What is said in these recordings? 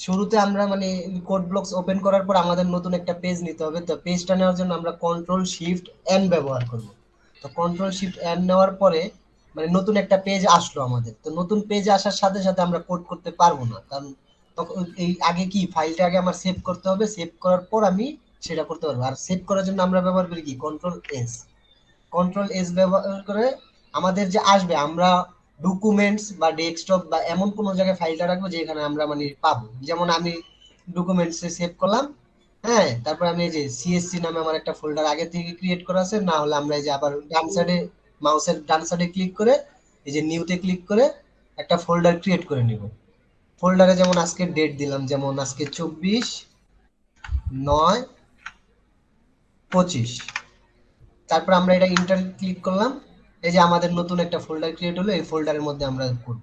শুরুতে আমরা মানে কোড ব্লকস ওপেন করার পর আমাদের নতুন একটা পেজ নিতে হবে। তো পেজটা নেওয়ার জন্য আমরা কন্ট্রোল শিফট এন ব্যবহার করব। তো কন্ট্রোল শিফট এন নেওয়ার পরে মানে নতুন একটা পেজ আসলো আমাদের। তো নতুন পেজ আসার সাথে সাথে আমরা কোড করতে পারব না। কারণ তখন এই আগে কি ফাইলটা আগে আমার সেভ করতে হবে সেভ করার পর আমি সেটা করতে পারব। আর সেভ করার জন্য আমরা ব্যবহার করি কি? কন্ট্রোল এস কন্ট্রোল এস ব্যবহার করে আমাদের যে আসবে, আমরা ডকুমেন্টস বা ডেস্কটপ বা এমন কোনো জায়গায় ফাইলটা রাখব যেখানে আমরা মানে পাবো। যেমন আমি ডকুমেন্টসে সেভ করলাম হ্যাঁ? তারপর আমি এই যে সিএসসি নামে আমার একটা ফোল্ডার আগে থেকে ক্রিয়েট করা আছে, না হলে আমরা এই যে আবার ডান সাইডে মাউসের ডান সাইডে ক্লিক করে, এই যে নিউতে ক্লিক করে একটা ফোল্ডার ক্রিয়েট করে নিব। ফোল্ডারে যেমন আজকে ডেট দিলাম, যেমন আজকে চব্বিশ নয় পঁচিশ। তারপর আমরা এটা ইন্টার ক্লিক করলাম এই যে আমাদের নতুন একটা ফোল্ডার ক্রিয়েট হলো, এই ফোল্ডারের মধ্যে আমরা করব।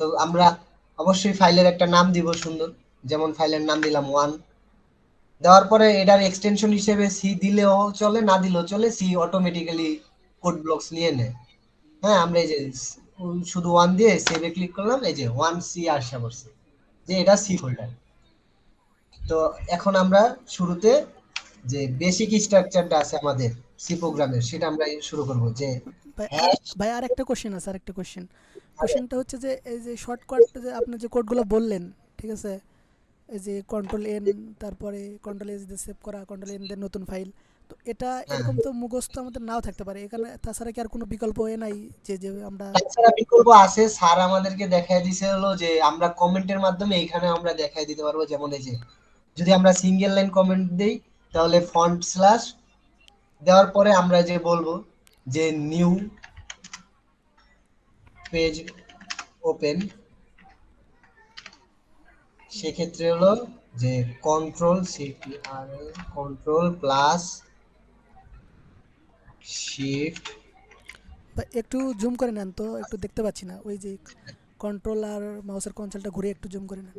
তো আমরা অবশ্যই ফাইলের একটা নাম দিব সুন্দর। যেমন ফাইলের নাম দিলাম ওয়ান দেওয়ার পরে এটার এক্সটেনশন হিসেবে সি দিলেও চলে, না দিলেও চলে সি অটোমেটিক্যালি কোড ব্লকস নিয়ে নেয়। হ্যাঁ আমরা এই যে শুধু ওয়ান দিয়ে সেভে ক্লিক করলাম, এই যে ওয়ান সি আসা পড়ছে যে এটা সি ফোল্ডার তো এখন আমরা শুরুতে যে বেসিক স্ট্রাকচারটা আছে আমাদের সি প্রোগ্রামের সেটা আমরা শুরু করব যে ভাই হ্যাঁ। আর একটা কোশ্চেন আছে আর একটা কোশ্চেন কোশ্চেনটা হচ্ছে যে এই যে শর্টকাট যে আপনি যে কোডগুলো বললেন ঠিক আছে? এই যে কন্ট্রোল এন তারপরে কন্ট্রোল এস দিয়ে সেভ করা কন্ট্রোল এন দিয়ে নতুন ফাইল তো এটা এরকম তো মুখস্থ আমাদের নাও থাকতে পারে। এখানে তাছাড়া কি আর কোনো বিকল্প এ নাই যে যে আমরা তাছাড়া বিকল্প আছে স্যার আমাদেরকে দেখায় দিছে হলো যে আমরা কমেন্টের মাধ্যমে এখানে আমরা দেখায় দিতে পারব। যেমন এই যে যদি আমরা সিঙ্গেল লাইন কমেন্ট দেই তাহলে ফন্ট স্ল্যাশ দেওয়ার পরে আমরা যে বলব যে নিউ পেজ ওপেন, সেক্ষেত্রে হলো যে control CTR control plus shift একটু জুম করে নেন তো, একটু দেখতে পাচ্ছি না। ওই যে কন্ট্রোল আর মাউসের কনসোলটা ঘুরে একটু জুম করে নেন।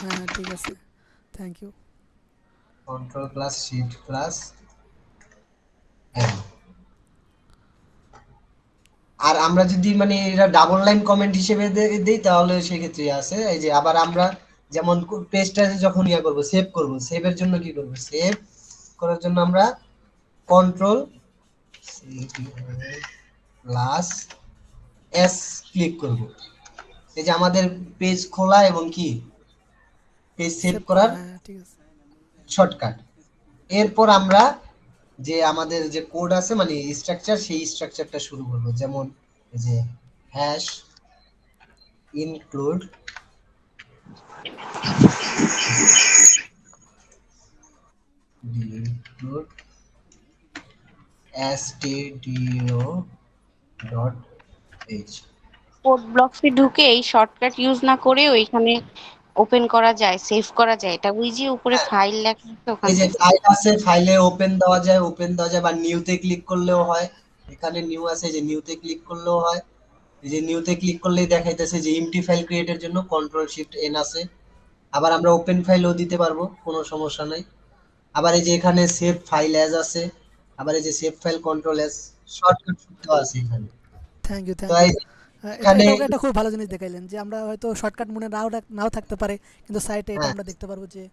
হ্যাঁ ঠিক আছে। Thank you control plus shift plus আর আমরা যদি মানে এটা ডাবল লাইন কমেন্ট হিসেবে দেই তাহলে সেক্ষেত্রে আছে এই যে আবার আমরা যেমন পেজটা যখন ইয়া করব সেভ করব সেভের জন্য কি করব? সেভ করার জন্য আমরা কন্ট্রোল প্লাস এস ক্লিক করব। এই যে আমাদের পেজ খোলা এবং কি? পেজ সেভ করার হ্যাঁ ঠিক আছে। শর্টকাট এরপর আমরা যে আমাদের যে কোড আছে মানে স্ট্রাকচার সেই স্ট্রাকচারটা শুরু করব। যেমন যে হ্যাশ ইনক্লুড কোড ঢুকে এই শর্টকাট ইউজ না করে ওইখানে ওপেন করা যায় সেভ করা যায় এটা ওই যে উপরে ফাইল লেখা আছে ওখান। এই যে ফাইল আছে ফাইলে ওপেন দেওয়া যায় ওপেন দেওয়া যায় বা নিউতে ক্লিক করলেও হয়। এখানে নিউ আছে যে নিউতে ক্লিক করলেও হয়। এই যে নিউতে ক্লিক করলেই দেখাইতেছে যে এমটি ফাইল ক্রিয়েটের জন্য কন্ট্রোল শিফট এন আছে। আবার আমরা ওপেন ফাইলও দিতে পারব কোনো সমস্যা নাই। আবার এই যে এখানে সেভ ফাইল অ্যাজ আছে আবার এই যে save file control as shortcut সূত্র আছে এখানে। থ্যাং ইউ থ্যাংক ইউ এটা এটা খুব ভালো জিনিস দেখাইলেন যে আমরা হয়তো শর্টকাট মনে নাও নাও থাকতে পারে কিন্তু সাইটে এটা হ্যাঁ। আমরা দেখতে পারব যে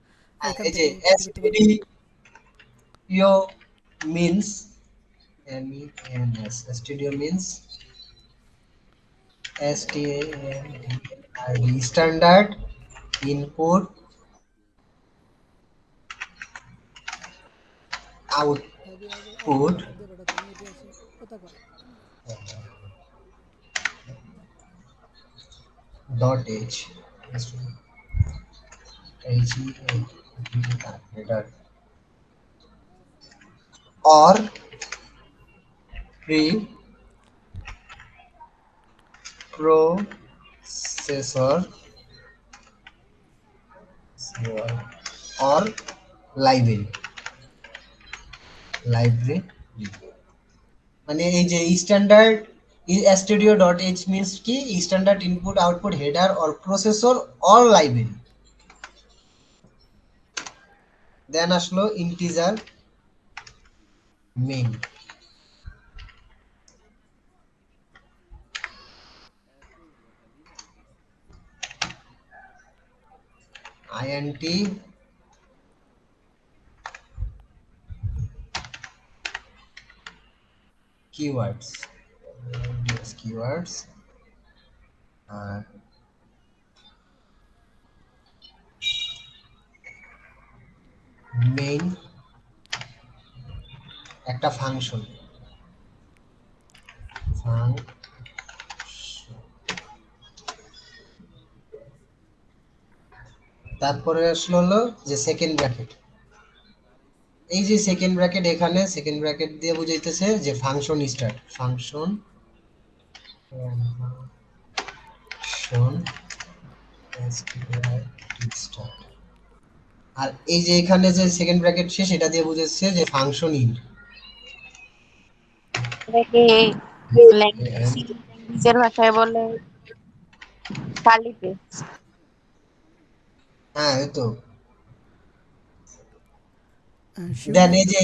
এই যে থেকে copy করতে পারব। studio means m e n s studio means s t a n dot h h e dot or pre processor or library library মানে এই যে standard studio dot H means কি standard input output header or processor or library then আসলো integer main int keywords Yes, keywords আর main একটা function তারপরে আসলো হলো যে সেকেন্ড ব্র্যাকেট এই যে সেকেন্ড ব্র্যাকেট এখানে সেকেন্ড ব্র্যাকেট দিয়ে বুঝাইতেছে যে ফাংশন স্টার্ট ফাংশন আর এই যে এখানে যে সেকেন্ড ব্র্যাকেট শেষ এটা দিয়ে বুঝাচ্ছে যে ফাংশন এটাকে ল্যাঙ্গুয়েজের ভাষায় বলে হ্যাঁ এই তো। দেন এই যে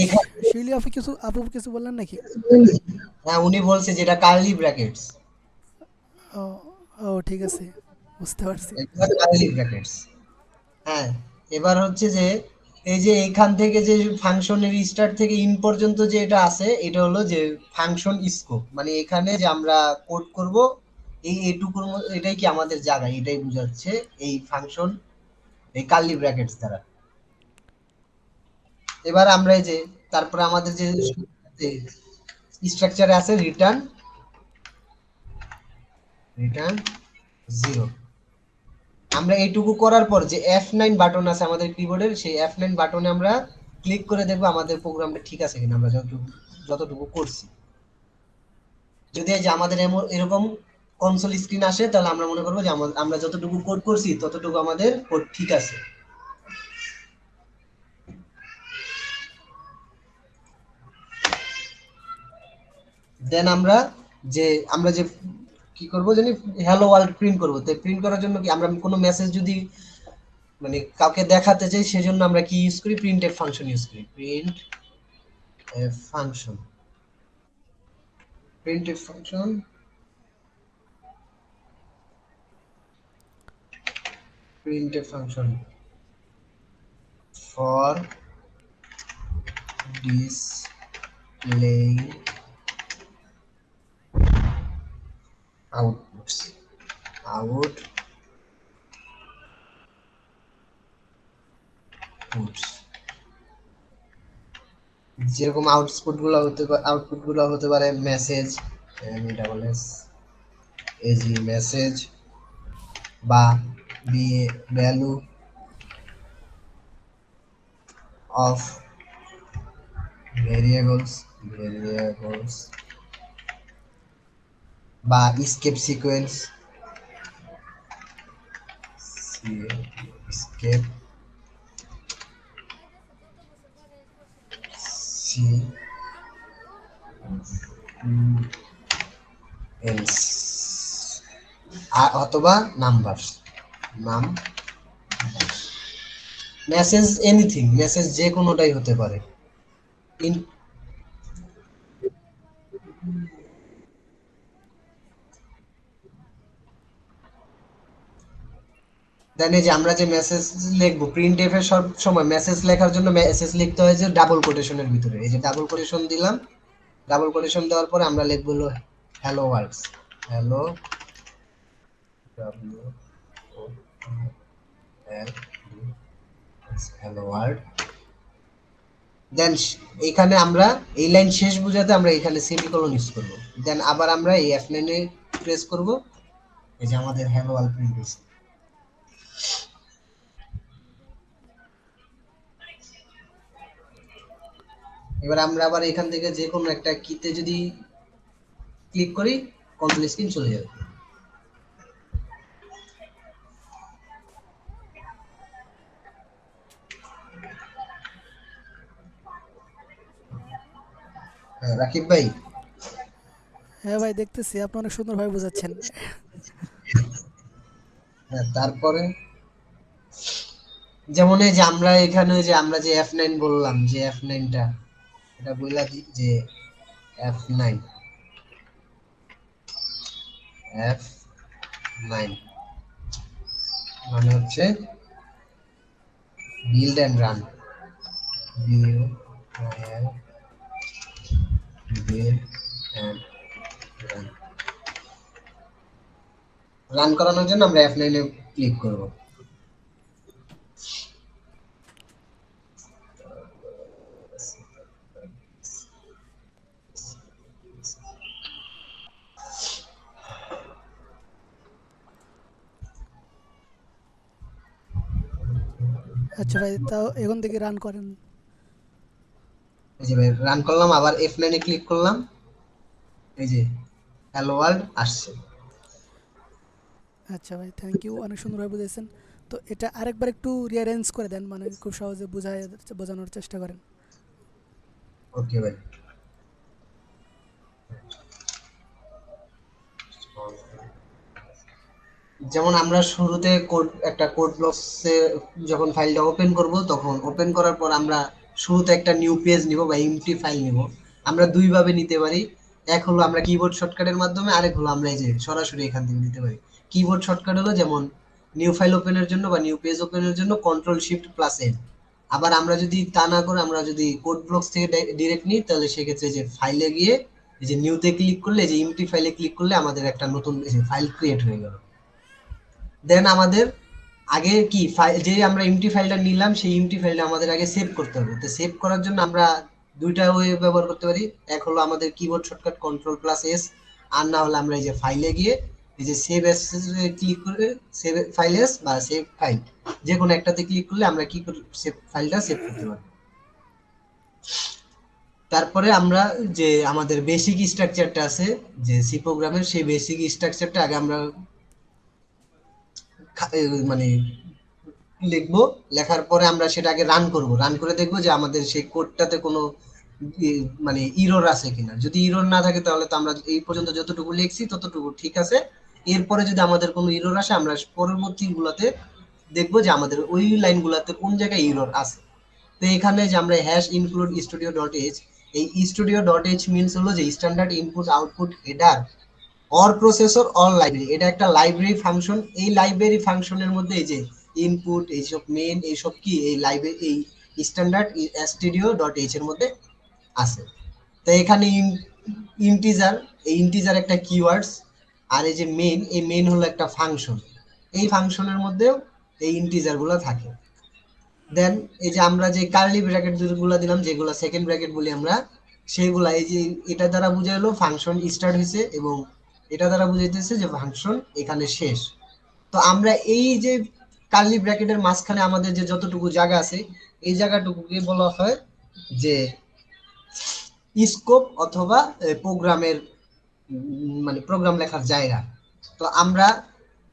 আপু কিছু আপু কিছু বললেন নাকি? হ্যাঁ উনি বলছে যেটা কার্লি ব্র্যাকেটস ও ও, ঠিক আছে। বুঝতে পারছি। হ্যাঁ এবার হচ্ছে যে, এই যে এখান থেকে যে ফাংশনের স্টার্ট থেকে ইন পর্যন্ত যে এটা আছে, এটা হলো যে ফাংশন স্কোপ মানে এখানে যে আমরা কোড করব, এই এটুকুর এটাই কি আমাদের জায়গা, এটাই বোঝাচ্ছে এই ফাংশন এই কার্লি ব্র্যাকেটস দ্বারা। এবার আমরা এই যে, তারপরে আমাদের যে স্ট্রাকচারে আছে রিটার্ন রিটার্ন জিরো আমরা এইটুকু করার পর যে এফ নাইন বাটন আছে আমাদের কিবোর্ডের সেই এফ নাইন বাটনে আমরা ক্লিক করে দেখব আমাদের প্রোগ্রামটা ঠিক আছে কিনা, আমরা যতটুকু যতটুকু করছি। যদি যে আমাদের এরকম কনসোল স্ক্রিন আসে, তাহলে আমরা মনে করব যে আমরা যতটুকু কোড করছি, ততটুকু আমাদের কোড ঠিক আছে। দেন আমরা যে আমরা যে কি করব জানি হ্যালো ওয়ার্ল্ড প্রিন্ট করব। তো প্রিন্ট করার জন্য কি আমরা কোনো মেসেজ যদি মানে কাউকে দেখাতে চাই, সেজন্য আমরা কি ইউজ করি? প্রিন্ট এফ ফাংশন ইউজ করি। Print F function print F function F function for displaying outputs out puts যেরকম আউটপুটগুলো হতে আউটপুটগুলো হতে পারে message M double S A G message বা বি ভ্যালু অফ ভেরিয়েবলস ভেরিয়েবলস বা স্কেপ সিকোয়েন্স স্কেপ সি এলস অথবা নাম্বার নাম মেসেজ এনিথিং মেসেজ যে কোনোটাই হতে পারে. দেন এই যে আমরা যে মেসেজ লিখব প্রিন্ট এফ এর সব সময় মেসেজ লেখার জন্য মেসেজ লিখতে হয় যে ডাবল কোটেশনের ভিতরে। এই যে ডাবল কোটেশন দিলাম ডাবল কোটেশন দেওয়ার পরে আমরা লিখব হলো hello words hello hello word দেন এখানে আমরা, এই লাইন শেষ বোঝাতে আমরা এখানে সেমিকোলন ইউজ করব। দেন আবার আমরা এই এফ নাইনে প্রেস করব। এই যে আমাদের হ্যালো ওয়ার্ল্ড প্রিন্ট হয়েছে। এবার আমরা আবার এখান থেকে যে কোনো একটা কিতে যদি ক্লিক করি কন্ট্রোল স্ক্রিন চলে যাবে। হ্যাঁ, রাকিব ভাই। হ্যাঁ ভাই দেখতেছি। আপনি অনেক সুন্দরভাবে বোঝাচ্ছেন। হ্যাঁ তারপরে? যেমন এই যে আমরা এখানে যে আমরা যে এফ নাইন বললাম, যে এফ নাইনটা এটা বললাম যে এফ নাইন এফ নাইন মানে হচ্ছে বিল্ড and রান রান করানোর জন্য আমরা এফ নাইনে ক্লিক করব। আচ্ছা ভাই তাও এখন থেকে রান করেন। এই যে রান করলাম আবার F9 এ ক্লিক করলাম। এই যে হ্যালো ওয়ার্ল্ড আসছে। আচ্ছা ভাই থ্যাংক ইউ অনেক সুন্দরভাবে বুঝেছেন তো এটা আরেকবার একটু রিয়ারেঞ্জ করে দেন মানে খুব সহজে বোঝায় বোঝানোর চেষ্টা করেন। ওকে ভাই। যেমন আমরা শুরুতে কোড, একটা কোড ব্লকসে যখন ফাইলটা ওপেন করব, তখন ওপেন করার পর আমরা শুরুতে একটা নিউ পেজ নিব বা এমটি ফাইল নিব। আমরা দুই ভাবে নিতে পারি। এক হলো আমরা কিবোর্ড শর্টকাটের মাধ্যমে, আরেক হলো আমরা এই যে সরাসরি এখান থেকে নিতে পারি। কিবোর্ড শর্টকাট হলো যেমন নিউ ফাইল ওপেনের জন্য বা নিউ পেজ ওপেনের জন্য কন্ট্রোল শিফট প্লাস এন আবার আমরা যদি তা না করে আমরা যদি কোড ব্লকস থেকে ডিরেক্ট নিই, তাহলে সেক্ষেত্রে যে ফাইলে গিয়ে, এই যে নিউতে ক্লিক করলে যে এমটি ফাইলে ক্লিক করলে আমাদের একটা নতুন ফাইল ক্রিয়েট হয়ে গেল। দেন আমাদের আগে কি ফাইল যে আমরা এমটি ফাইলটা নিলাম, সেই এমটি ফাইলটা আমাদের আগে সেভ করতে হবে। তো সেভ করার জন্য আমরা দুইটা ওয়ে ব্যবহার করতে পারি। এক হলো আমাদের keyboard shortcut control plus S আর না হলে আমরা এই যে ফাইলে গিয়ে এই যে সেভ এস ক্লিক করে সেভ ফাইল এস বা সেভ ফাইল যে কোনো একটাতে ক্লিক করলে আমরা কি সেভ ফাইলটা সেভ করতে পারি তারপরে আমরা যে আমাদের বেসিক স্ট্রাকচারটা আছে, যে সি প্রোগ্রামের সেই বেসিক স্ট্রাকচারটা আগে আমরা মানে লিখব, লেখার পরে আমরা সেটাকে রান করব। রান করে দেখব যে আমাদের সেই কোডটাতে কোনো মানে ইরর আছে কিনা। যদি ইরর না থাকে তাহলে তো আমরা এই পর্যন্ত যতটুকু লিখছি ততটুকু ঠিক আছে। এরপরে যদি আমাদের কোনো ইরর আসে, আমরা পরবর্তী গুলাতে দেখব যে আমাদের ওই লাইনগুলোতে কোন জায়গায় ইরর আছে। তো এখানে যে আমরা hash include studio dot H এই স্টুডিও ডট এইচ মিনস হলো যে standard input output header or processor or library এটা একটা লাইব্রেরি ফাংশন এই লাইব্রেরি ফাংশনের মধ্যে এই যে ইনপুট এইসব মেন এইসব কি, এই লাইব্রেরি এই স্ট্যান্ডার্ড স্টুডিও ডট এইচ এর মধ্যে আছে। তো এখানে ইন্টিজার এই ইন্টিজার একটা কিওয়ার্ডস আর এই যে মেন এই মেন হলো একটা ফাংশন এই ফাংশনের মধ্যেও এই ইন্টিজারগুলো থাকে। দেন এই যে আমরা যে কার্লি ব্র্যাকেটগুলো দিলাম, যেগুলো সেকেন্ড ব্র্যাকেট বলি আমরা সেইগুলা এই যে, এটা দ্বারা বুঝাইলো ফাংশন স্টার্ট হয়েছে এবং এটা দ্বারা বুঝাইতেছে যে ফাংশন এখানে শেষ। তো আমরা এই যে কার্লি ব্র্যাকেটের মাঝখানে আমাদের যে যতটুকু জায়গা আছে, এই জায়গাটুকুকে বলা হয় যে স্কোপ অথবা প্রোগ্রামের মানে প্রোগ্রাম লেখার জায়গা। তো আমরা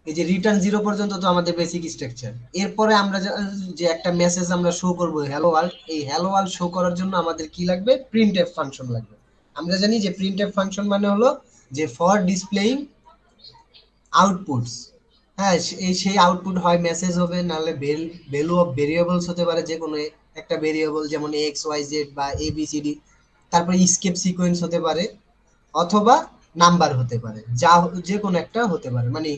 এই যে রিটার্ন জিরো পর্যন্ত তো আমাদের বেসিক স্ট্রাকচার এরপরে আমরা যে- একটা মেসেজ আমরা শো করব হ্যালো ওয়ার্ল্ড এই হ্যালো ওয়ার্ল্ড শো করার জন্য আমাদের কি লাগবে? প্রিন্ট এফ ফাংশন লাগবে। আমরা জানি যে প্রিন্ট এফ ফাংশন মানে হলো যে ফর ডিসপ্লেইং আউটপুটস হ্যাঁ এই সেই আউটপুট হয় মেসেজ হবে, নাহলে ভ্যালু অফ ভেরিয়েবলস হতে পারে যে কোনো একটা ভেরিয়েবল যেমন এক্স ওয়াই জেড বা এ বি সি ডি তারপরে স্কেপ সিকোয়েন্স হতে পারে অথবা নাম্বার হতে পারে, যা যে কোনো একটা হতে পারে মানে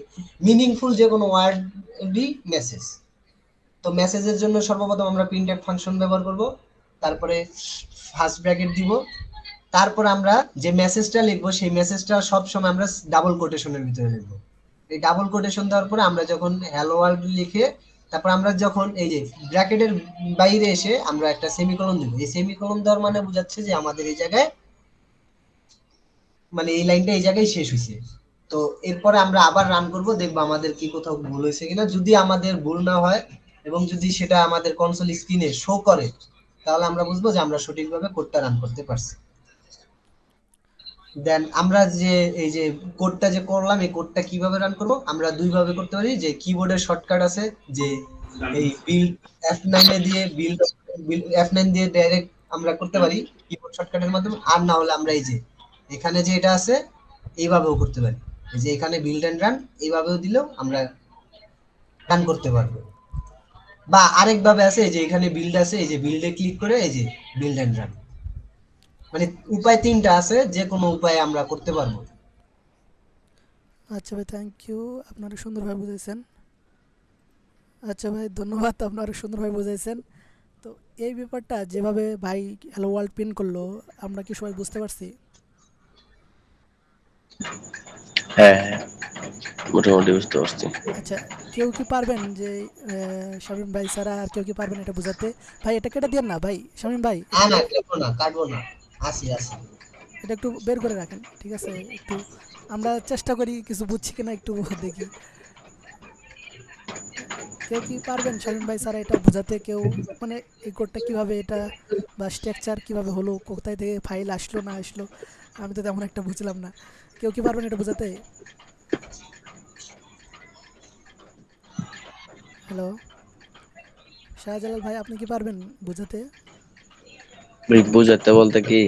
মিনিংফুল যে কোনো ওয়ার্ডই মেসেজ তো মেসেজের জন্য সর্বপ্রথম আমরা প্রিন্ট ফাংশন ব্যবহার করব, তারপরে ফার্স্ট ব্র্যাকেট দিব তারপর আমরা যে মেসেজটা লিখব, সেই মেসেজটা সব সময় আমরা ডাবল কোটেশনের ভিতরে লিখব। এই ডাবল কোটেশন দেওয়ার পরে আমরা যখন হ্যালো ওয়ার্ল্ড লিখে, তারপর আমরা যখন এই যে ব্র্যাকেটের বাইরে এসে আমরা একটা সেমিকোলন দিব। এই সেমিকোলন দেওয়ার মানে বোঝাচ্ছে যে আমাদের এই জায়গায় মানে এই লাইনটা এই জায়গায় শেষ হয়েছে। তো এরপরে আমরা আবার রান করব, দেখব আমাদের কি কোথাও ভুল হয়েছে কিনা। যদি আমাদের ভুল না হয় এবং যদি সেটা আমাদের কনসোল স্ক্রিনে শো করে, তাহলে আমরা বুঝব যে আমরা সঠিকভাবে কোডটা রান করতে পারছি। দেন আমরা যে, এই যে কোডটা যে করলাম, এই কোডটা কীভাবে রান করব? আমরা দুই ভাবে করতে পারি যে কিবোর্ডের শর্টকাট আছে, যে এই বিল্ড F9 এ দিয়ে বিল্ড F9 দিয়ে ডাইরেক্ট আমরা করতে পারি কিবোর্ড শর্টকাটের মাধ্যমে। আর না হলে আমরা এই যে, এখানে যে এটা আছে, এইভাবেও করতে পারি। যে এখানে বিল্ড এন্ড রান এইভাবেও দিলেও আমরা রান করতে পারব। বা আরেকভাবে আছে, এই যে এখানে বিল্ড আছে, এই যে বিল্ডে ক্লিক করে এই যে বিল্ড এন্ড রান মানে উপায় তিনটা আছে যে কোনো উপায়ে আমরা করতে পারব। আচ্ছা ভাই থ্যাংক ইউ আপনারা সুন্দরভাবে বুঝেছেন আচ্ছা ভাই ধন্যবাদ আপনি অনেক সুন্দরভাবে বুঝাইছেন। তো এই ব্যাপারটা যেভাবে ভাই হ্যালো ওয়ার্ল্ড পিন করল আমরা কি সবাই বুঝতে পারছি? হ্যাঁ মোটামুটি বুঝতে পারছি। আচ্ছা কেউ কি পারবেন যে শামীম ভাই ছাড়া আর কেউ কি পারবেন এটা বোঝাতে? ভাই এটা কেটে দিয়েন না ভাই। শামীম ভাই না না কাটবো না কাটবো না। আসি আসি। এটা একটু বের করে রাখেন, ঠিক আছে? একটু আমরা চেষ্টা করি কিছু বুঝছি কিনা একটু দেখি। কেউ কি পারবেন শামীম ভাই স্যার এটা বোঝাতে? কেউ মানে এই কোডটা কীভাবে এটা বা স্ট্রাকচার কীভাবে হলো, কোথায় থেকে ফাইল আসলো, না আসলো, আমি তো তেমন একটা বুঝলাম না। কেউ কি পারবেন এটা বোঝাতে? হ্যালো শাহজালাল ভাই, আপনি কি পারবেন বোঝাতে? বোঝাতে বলতে কি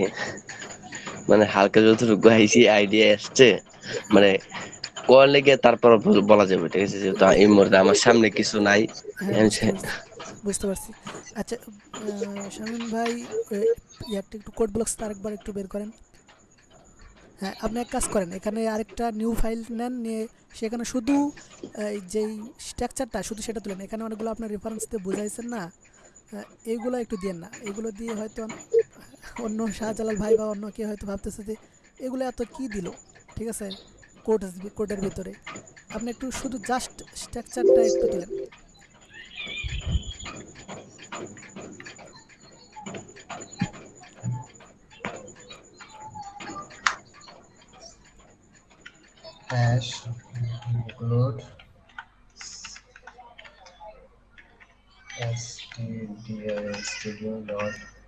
মানে হালকা যতটুকু আইসি আইডিয়া আসছে। মানে কোয়ার লেগে তারপর বলা যাবে ঠিক আছে? যেহেতু এই মুহূর্তে আমার সামনে কিছু নাই। হ্যাঁ, বুঝতে পারছি, আচ্ছা শামীম ভাই একটা একটু কোড ব্লকস আরেকবার একটু বের করেন। হ্যাঁ আপনি এক কাজ করেন এখানে আরেকটা নিউ ফাইল নেন নিয়ে সেখানে শুধু যেই স্ট্রাকচারটা শুধু সেটা তুলেন। এখানে অনেকগুলো আপনার রেফারেন্স দিয়ে বুঝাইছেন না এইগুলো একটু দিয়েন না। এগুলো দিয়ে হয়তো অন্য শাহজালাল ভাই বা অন্য কেউ হয়তো ভাবতেছে যে, এগুলো এত কি দিল? ঠিক আছে? কোর্ট কোর্টের ভিতরে। আপনি একটু শুধু জাস্ট স্ট্রাকচারটা একটু দিলেন hash include tdisstudio.com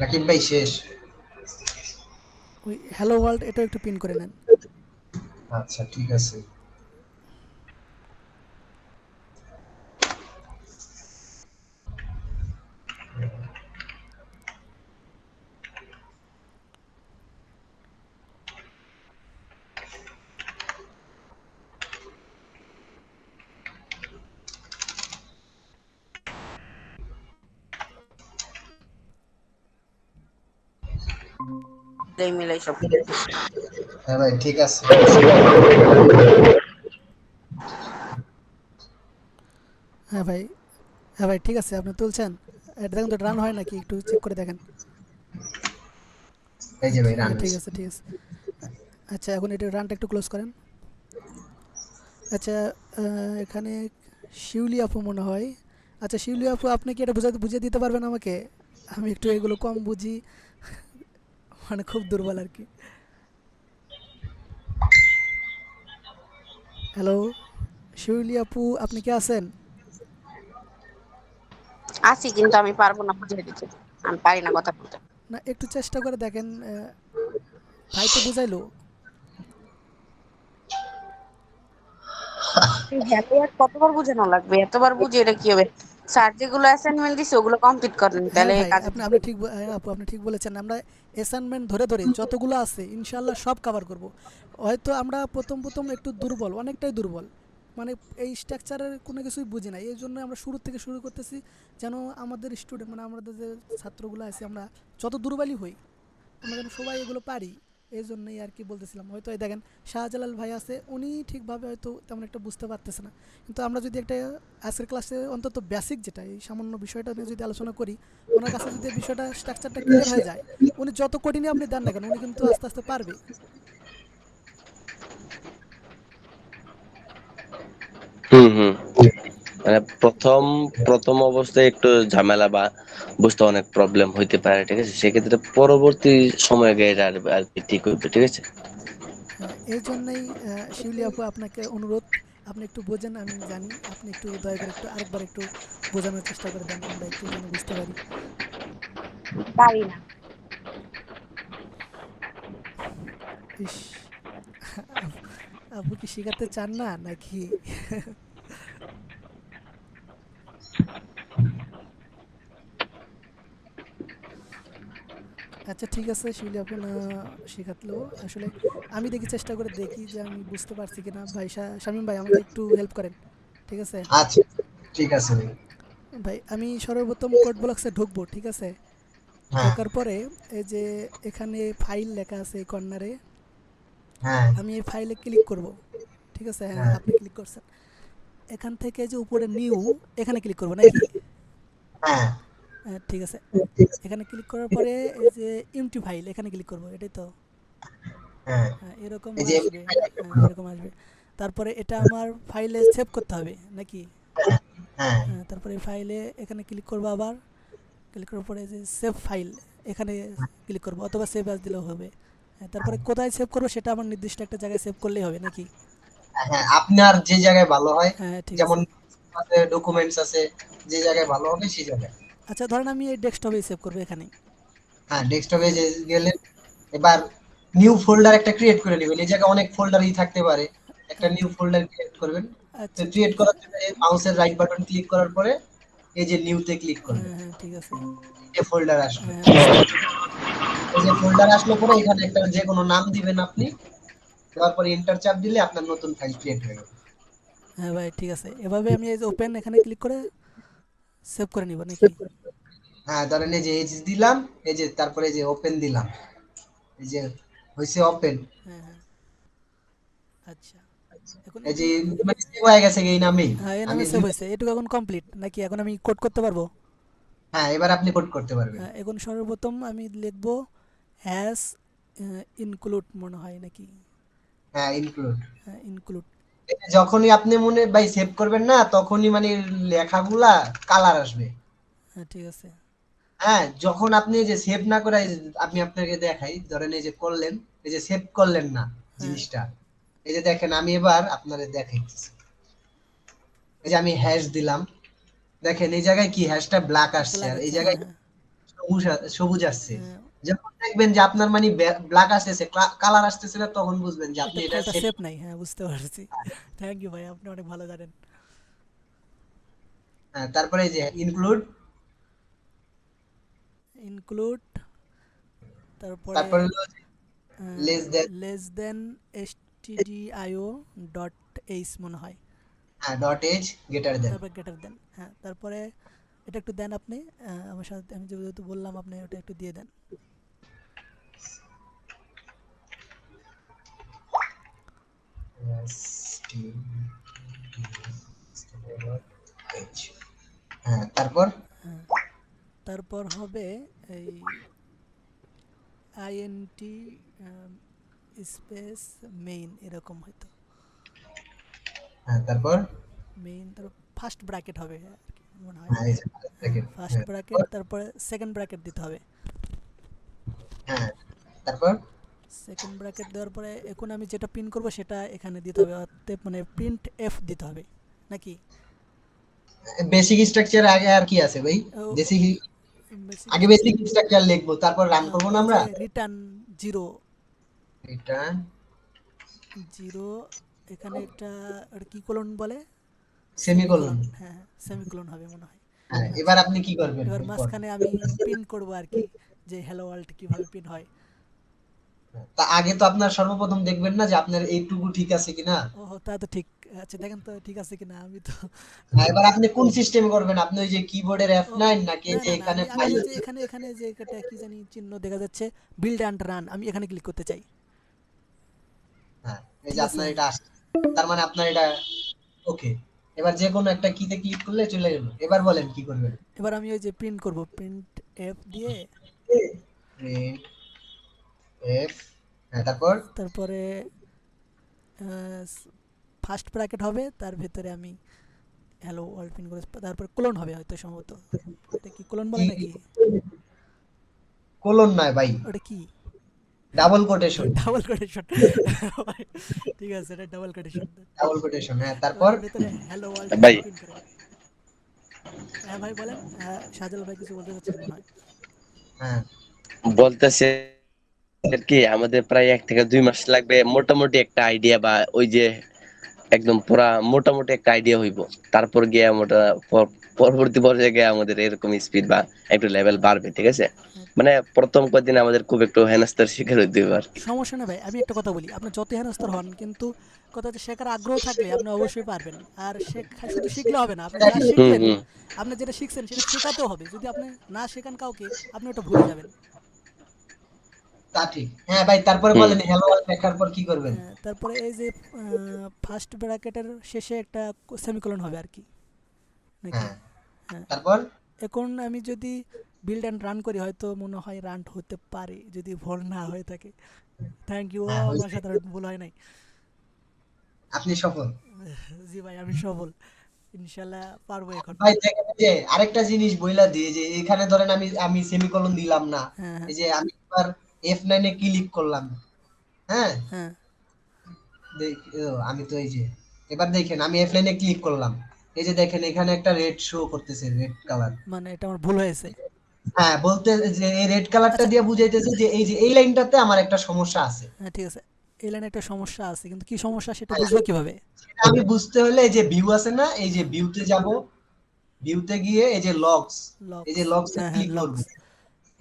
রাকিব ভাই শেষ। ওই হ্যালো ওয়ার্ল্ড এটা একটু পিন করে নেন। আচ্ছা ঠিক আছে এই মিলাই সব হ্যাঁ ভাই ঠিক আছে। হ্যাঁ ভাই হ্যাঁ ভাই ঠিক আছে আপনি তুলছেন। এটা দেখুন তো রান হয় নাকি? একটু চেক করে দেখেন। এই যে ভাই রান হ্যাঁ, ঠিক আছে ঠিক আছে। আচ্ছা এখন এটা রানটা একটু ক্লোজ করেন। আচ্ছা আহ, এখানে শিউলি আপু মনে হয়। আচ্ছা শিউলি আপু আপনি কি এটা বুঝাতে বুঝিয়ে দিতে পারবেন আমাকে? আমি একটু এগুলো কম বুঝি। মানে খুব দুর্বল আর কি হ্যালো শিউলি আপু আপনি কি আছেন আছি কিন্তু আমি পারব না বুঝিয়ে দিতে। আমি পারি না কথা বলতে। না একটু চেষ্টা করে দেখেন ভাই তো বুঝাইলো। আর কতবার বুঝানো লাগবে? এতবার বুঝে এটা কি হবে? স্যার যেগুলো অ্যাসাইনমেন্ট দিছে ওগুলো কমপ্লিট করেন হ্যাঁ তাহলে আপনি আপনি ঠিক আপু আপনি ঠিক বলেছেন। আমরা অ্যাসাইনমেন্ট ধরে ধরে যতগুলো আছে ইনশাল্লাহ সব কভার করব। হয়তো আমরা প্রথম প্রথম একটু দুর্বল অনেকটাই দুর্বল। মানে এই স্ট্রাকচারের কোনো কিছুই বুঝি না এই জন্য আমরা শুরু থেকে শুরু করতেছি যেন আমাদের স্টুডেন্ট মানে আমাদের যে ছাত্রগুলো আছে আমরা যত দুর্বলই হই আমরা যেন সবাই এগুলো পারি। এই জন্যই আর কি বলতেছিলাম। হয়তো এই দেখেন শাহজালাল ভাই আছে, উনি ঠিকভাবে হয়তো তেমন একটা বুঝতে পারতেছে না। কিন্তু আমরা যদি একটা আজকের ক্লাসে অন্তত বেসিক যেটা, এই সামান্য বিষয়টা নিয়ে যদি আলোচনা করি, ওনার কাছে যদি বিষয়টা স্ট্রাকচারটা ক্লিয়ার হয়ে যায়, উনি যত কঠিনই আপনি দেন না কেন, উনি কিন্তু আস্তে আস্তে পারবে হুম হুম। মানে প্রথম প্রথম অবস্থায় একটু ঝামেলা বা বুঝতে অনেক প্রবলেম হইতে পারে ঠিক আছে? সেক্ষেত্রে পরবর্তী সময়ে গিয়ে এটা আর- আর কি ঠিক হইবে ঠিক আছে? এই জন্যই শিউলি আপু আপনাকে অনুরোধ আপনি একটু বোঝেন আমি জানি আপনি একটু দয়া করে একটু আরেকবার একটু বোঝানোর চেষ্টা করে দেন আমরা একটু যেন বুঝতে পারি। পারি না। আপু কি শেখাতে চান না নাকি? আচ্ছা ঠিক আছে শিউলি আপু না শেখাতলেও আসলে আমি দেখি চেষ্টা করে দেখি যে আমি বুঝতে পারছি কিনা। ভাই শামীম ভাই আমাকে একটু হেল্প করেন ঠিক আছে? আচ্ছা ঠিক আছে ভাই। আমি সর্বপ্রথম কোড ব্লকসে ঢুকবো ঠিক আছে? হ্যাঁ। ঢোকার পরে এই যে এখানে ফাইল লেখা আছে এই কর্নারে হ্যাঁ। আমি এই ফাইলে ক্লিক করব ঠিক আছে? হ্যাঁ হ্যাঁ। আপনি ক্লিক করছেন। এখান থেকে যে উপরে নিউ এখানে ক্লিক করব নাকি? হ্যাঁ, ঠিক আছে। এখানে ক্লিক করার পরে এই যে ইমটি ফাইল এখানে ক্লিক করব এটাই তো। হ্যাঁ। হ্যাঁ, এরকম এই যে আসবে। হ্যাঁ, এরকম আসবে। তারপরে এটা আমার ফাইলে সেভ করতে হবে নাকি? হ্যাঁ। হ্যাঁ, তারপরে ফাইলে এখানে ক্লিক করব আবার। ক্লিক করার পরে যে সেভ ফাইল এখানে ক্লিক করব অথবা সেভ অ্যাজ দিলেও হবে। হ্যাঁ, তারপরে কোথায় সেভ করব সেটা আমার নির্দিষ্ট একটা জায়গায় সেভ করলেই হবে নাকি? হ্যাঁ আপনার যে জায়গায় ভালো হয় হ্যাঁ যেমন ডকুমেন্টস আছে যে জায়গায় ভালো হবে সেই জায়গায়। আচ্ছা ধরেন আমি এই ডেস্কটপে সেভ করব এখানে হ্যাঁ ডেস্কটপে যে গেলে এবার নিউ ফোল্ডার একটা ক্রিয়েট করে নেবেন। এই জায়গায় অনেক ফোল্ডারই থাকতে পারে। একটা নিউ ফোল্ডার ক্রিয়েট করবেন। আচ্ছা। ক্রিয়েট করার জন্য মাউসের রাইট বাটন ক্লিক করার পরে এই যে নিউতে ক্লিক করবেন। হ্যাঁ হ্যাঁ ঠিক আছে। এই ফোল্ডার আসবে। হ্যাঁ। এই যে ফোল্ডার আসলে পরে এখানে একটা যে কোনো নাম দিবেন আপনি। দেওয়ার পরে এন্টার চাপ দিলে আপনার নতুন ফাইল ক্রিয়েট হয়ে গেল হ্যাঁ ভাই ঠিক আছে। এভাবে আমি এই যে ওপেন এখানে ক্লিক করে সেভ করে নিব নাকি? হ্যাঁ ধরেন এই যে এইচ দিলাম এই যে তারপরে এই যে ওপেন দিলাম। এই যে হইছে ওপেন হ্যাঁ হ্যাঁ। আচ্ছা। এখন এই যে মানে হয়ে গেছে এই নামেই হ্যাঁ এই আমি নামে সেভ হয়েছে। এটুকু এখন কমপ্লিট নাকি এখন আমি কোড করতে পারব? হ্যাঁ এবার আপনি কোড করতে পারবেন। হ্যাঁ, এখন সর্বপ্রথম আমি লিখব হ্যাশ ইনক্লুড মনে হয় নাকি? হ্যাঁ ইনক্লুড হ্যাঁ ইনক্লুড যখনই আপনি মনে ভাই সেভ করবেন না তখনই মানে লেখাগুলা কালার আসবে। হ্যাঁ ঠিক আছে। হ্যাঁ যখন আপনি যে সেভ না করে আমি আপনাকে দেখাই ধরেন এই যে করলেন এই যে সেভ করলেন না জিনিসটা এই যে দেখেন আমি এবার আপনাদের দেখাইতেছি। এই যে আমি হ্যাশ দিলাম। দেখেন এই জায়গায় কি হ্যাশটা ব্ল্যাক আসছে আর এই জায়গায় সবুজ সবুজ আসছে। হ্যাঁ, যখন দেখবেন যে আপনার মানে ব্ল্যাক আসতেছে কালার আসতেছে না তখন বুঝবেন যে আপনি এটা সেভ নাই হ্যাঁ বুঝতে পারছি। থ্যাংক ইউ ভাই আপনি অনেক ভালো জানেন। হ্যাঁ তারপরে এই যে ইনক্লুড ইনক্লুড তারপরে less than- less than STDIO dot H মনে হয়। হ্যাঁ ডট এজ গেটার দেন তারপর গেটার দেন হ্যাঁ তারপরে এটা একটু দেন আপনি আমার সাথে আমি যেহেতু বললাম আপনি ওটা একটু দিয়ে দেন। হ্যাঁ তারপর? তারপর হবে এই আইএনটি স্পেস মেইন এরকম হয়তো। হ্যাঁ তারপর? মেইন তারপর ফার্স্ট ব্র্যাকেট হবে মনে হয়। হ্যাঁ ফার্স্ট হ্যাঁ, ব্র্যাকেট তারপরে? সেকেন্ড ব্র্যাকেট দিতে হবে। হ্যাঁ তারপর? সেকেন্ড ব্র্যাকেট দেওয়ার পরে এখন আমি যেটা প্রিন্ট করব সেটা এখানে দিতে হবে অর্থাৎ মানে প্রিন্ট এফ দিতে হবে নাকি? বেসিক স্ট্রাকচার আগে আর কি আছে ভাই? বেসিক আগে বেসিক স্ট্রাকচার লিখব তারপর রান করব না আমরা? রিটার্ন জিরো রিটার্ন জিরো এখানে একটা কি কোলন বলে? সেমিকোলন হ্যাঁ সেমিকোলন হবে মনে হয়। হ্যাঁ এবার আপনি কি করবেন? এবার মাঝখানে আমি প্রিন্ট করব আর কি যে হ্যালো ওয়ার্ল্ড কীভাবে প্রিন্ট হয়। তা আগে তো আপনার সর্বপ্রথম দেখবেন না যে আপনার এইটুকু ঠিক আছে কিনা? ও তা তো ঠিক। আচ্ছা দেখেন তো ঠিক আছে কিনা আমি তো এবার আপনি কোন সিস্টেম করবেন? আপনি ওই যে কিবোর্ডের F9 নাকি যে এখানে এখানে এখানে যে একটা কি জানি চিহ্ন দেখা যাচ্ছে বিল্ড অ্যান্ড রান আমি এখানে ক্লিক করতে চাই। হ্যাঁ এই যে আপনার এটা আসছে। তার মানে আপনার এটা ওকে এবার যে কোনো একটা কিতে ক্লিক করলে চলে গেল। এবার বলেন কি করবেন? এবার আমি ওই যে প্রিন্ট করব প্রিন্ট এফ দিয়ে। প্রিন্ট এফ হ্যাঁ তারপর? তারপরে ফার্স্ট ব্র্যাকেট হবে তার ভিতরে আমি হ্যালো ওয়ার্ল্ড প্রিন্ট করে তারপর কোলন হবে হয়তো সম্ভবত। এটা কি কোলন বলে নাকি? কোলন নয় ভাই। ওটা কি? ডাবল কোটেশন ডাবল কোটেশন ঠিক আছে এটা ডাবল কোটেশন ডাবল কোটেশন হ্যাঁ তারপর? হ্যালো ওয়ার্ল্ড ভাই। হ্যাঁ ভাই বলেন। হ্যাঁ শাহজালাল ভাই কিছু বলতে চাচ্ছেন হ্যাঁ। বলতেছে কি আমাদের প্রায় এক থেকে দুই মাস লাগবে। মোটামুটি একটা আইডিয়া বা ওই যে একদম পুরা মোটামুটি একটা আইডিয়া হইব। তারপর গিয়ে মোটা পরবর্তী পর্যায়ে গিয়ে আমাদের এরকম স্পিড বা একটু লেভেল বাড়বে ঠিক আছে? মানে প্রথম কয়েকদিন আমাদের খুব একটু হেনস্তার শিকার হইতে কি। সমস্যা না ভাই আমি একটা কথা বলি আপনি যত হেনস্তার হন কিন্তু কথা হচ্ছে শেখার আগ্রহ থাকলে আপনি অবশ্যই পারবেন। আর শেখা শুধু শিখলে হবে না আপনি যা হুম। আপনি যেটা শিখছেন সেটা শেখাতেও হবে। যদি আপনি না শেখান কাউকে আপনি ওটা ভুলে যাবেন। তা ঠিক। হ্যাঁ ভাই তারপরে বলেন হ্যালো লেখার পর কি করবেন? তারপরে এই যে ফার্স্ট ব্র্যাকেটের শেষে একটা সেমিকোলন হবে আর কি। নাকি? হ্যাঁ। হ্যাঁ। তারপর? এখন আমি যদি বিল্ড অ্যান্ড রান করি হয়তো মনে হয় রান হতে পারে যদি ভুল না হয়ে থাকে। থ্যাংক ইউ হ্যাঁ, আমার। সাধারণ ভুল হয় নাই। আপনি সফল। জি ভাই আমি সফল। ইনশাল্লাহ পারব এখন। ভাই দেখেন যে আরেকটা জিনিস বইলা দিয়ে যে এখানে ধরেন আমি আমি সেমিকোলন দিলাম না। হ্যাঁ। এই যে আমি এবার এফ নাইনে ক্লিক করলাম। হ্যাঁ? হ্যাঁ। আমি তো এই যে এবার দেখেন আমি এফ নাইনে ক্লিক করলাম। এই যে দেখেন এখানে একটা রেড শো করতেছে রেড কালার মানে এটা আমার ভুল হয়েছে। হ্যাঁ বলতে যে এই রেড কালারটা দিয়ে বুঝাইতেছে যে এই যে এই লাইনটাতে আমার একটা সমস্যা আছে। হ্যাঁ ঠিক আছে। এই লাইনে একটা সমস্যা আছে কিন্তু কি সমস্যা সেটা বুঝব কীভাবে? আমি বুঝতে হলে এই যে ভিউ আছে না এই যে ভিউতে যাব। ভিউতে গিয়ে এই যে লগস এই যে লগস হ্যাঁ হ্যাঁ ক্লিক করব। লক্স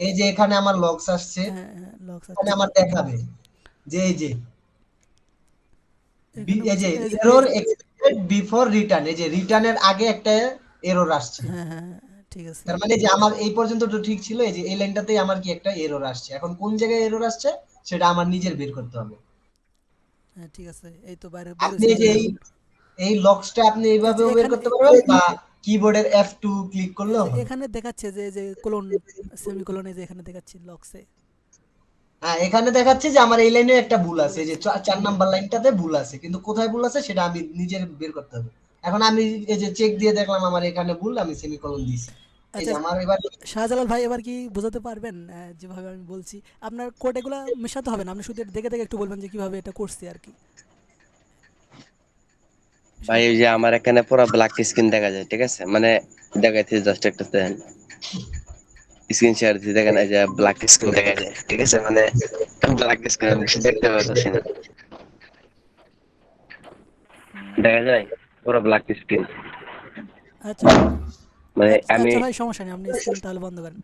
এই যে এখানে আমার লগস আসছে হ্যাঁ হ্যাঁ লক্স এখানে আমার দেখাবে। যে এই যে এই যে এরর এক্সপেক্টেড বিফোর রিটার্ন এই যে রিটার্নের আগে একটা এরর আসছে। হ্যাঁ হ্যাঁ হ্যাঁ, ঠিক আছে। তার মানে যে আমার এই পর্যন্ত তো ঠিক ছিল এই যে এই লাইনটাতেই আমার কি একটা এরর আসছে। এখন কোন জায়গায় এরর আসছে সেটা আমার নিজের বের করতে হবে। হ্যাঁ ঠিক আছে এই তো বাইরে আপনি যে এই এই লক্সটা আপনি এইভাবেও বের করতে পারবেন বা কিবোর্ডের F2 ক্লিক করলেও হবে এখানে? দেখাচ্ছে যে যে কোলন সেমিকোলনে যে এখানে দেখাচ্ছে লক্সে হ্যাঁ এখানে দেখাচ্ছে যে আমার এই লাইনে একটা ভুল আছে এই যে চার নাম্বার লাইনটাতে ভুল আছে কিন্তু কোথায় ভুল আছে সেটা আমি নিজের বের করতে হবে। এখন আমি এই যে চেক দিয়ে দেখলাম আমার এখানে ভুল আমি সেমিকোলন দিয়েছি। এই আচ্ছা। আমার এবার শাহজালাল ভাই এবার কি বোঝাতে পারবেন? যেভাবে আমি বলছি আপনার কোড এগুলা মেশাতে হবে না আপনি শুধু দেখে দেখে একটু বলবেন যে কীভাবে এটা করছি আর কি। ভাই ওই যে আমার এখানে পুরো ব্ল্যাক স্ক্রিন দেখা যায় ঠিক আছে? মানে দেখাইতে জাস্ট একটা দেন স্ক্রিন শেয়ার দিতে দেখেন এই যে ব্ল্যাক স্ক্রিন দেখা যায় ঠিক আছে? মানে ব্ল্যাক স্ক্রিন দেখতে পাচ্ছি না। দেখা যায়? পুরো ব্ল্যাক স্ক্রিন আচ্ছা। মানে আচ্ছা আমি সমস্যা নেই আপনি স্ক্রিন তাহলে বন্ধ করেন।